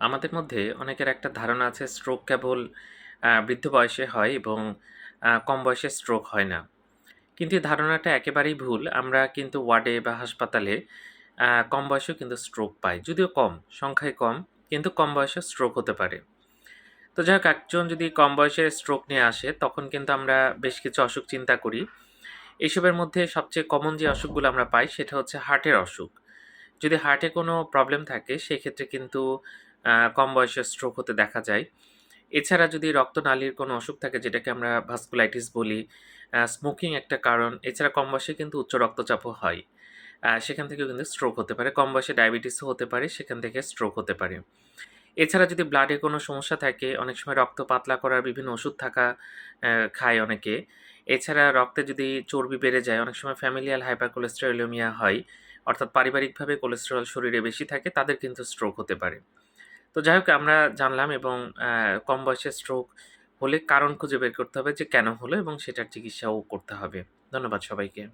আমাদের মধ্যে অনেকের একটা ধারণা আছে স্ট্রোক কেবল বৃদ্ধ বয়সে হয় এবং কম বয়সে স্ট্রোক হয় না। কিন্তু এই ধারণাটা একেবারেই ভুল। আমরা কিন্তু ওয়ার্ডে বা হাসপাতালে কম বয়সেও কিন্তু স্ট্রোক পাই। যদিও কম, সংখ্যায় কম, কিন্তু কম বয়সে স্ট্রোক হতে পারে। তো যাই হোক একজন যদি কম বয়সে স্ট্রোক নিয়ে আসে, তখন কিন্তু আমরা বেশ কিছু অসুখ চিন্তা করি। এসবের মধ্যে সবচেয়ে কমন যে অসুখগুলো আমরা পাই সেটা হচ্ছে হার্টের অসুখ। যদি হার্টে কোনো প্রবলেম থাকে সেক্ষেত্রে কিন্তু কম বয়সে স্ট্রোক হতে দেখা যায়। এছাড়া যদি রক্তনালীর কোনো অসুখ থাকে যেটাকে আমরা ভাস্কুলাইটিস বলি, স্মোকিং একটা কারণ। এছাড়া কম বয়সে কিন্তু উচ্চ রক্তচাপও হয়। সেখান থেকেও কিন্তু স্ট্রোক হতে পারে। কম বয়সে ডায়াবেটিসও হতে পারে, সেখান থেকে স্ট্রোক হতে পারে। এছাড়া যদি ব্লাডে কোনো সমস্যা থাকে, অনেক সময় রক্ত পাতলা করার বিভিন্ন ওষুধ থাকা খায় অনেকে। এছাড়া রক্তে যদি চর্বি বেড়ে যায়, অনেক সময় ফ্যামিলিয়াল হাইপার হাইপারকোলেস্টেরোলেমিয়া হয়। অর্থাৎ পারিবারিকভাবে কোলেস্টেরল শরীরে বেশি থাকে, তাদের কিন্তু স্ট্রোক হতে পারে। তো যাই হোক আমরা জানলাম এবং কম বয়সে স্ট্রোক হলে কারণ খুঁজে বের করতে হবে যে কেন হলো এবং সেটার চিকিৎসাও করতে হবে। ধন্যবাদ সবাইকে।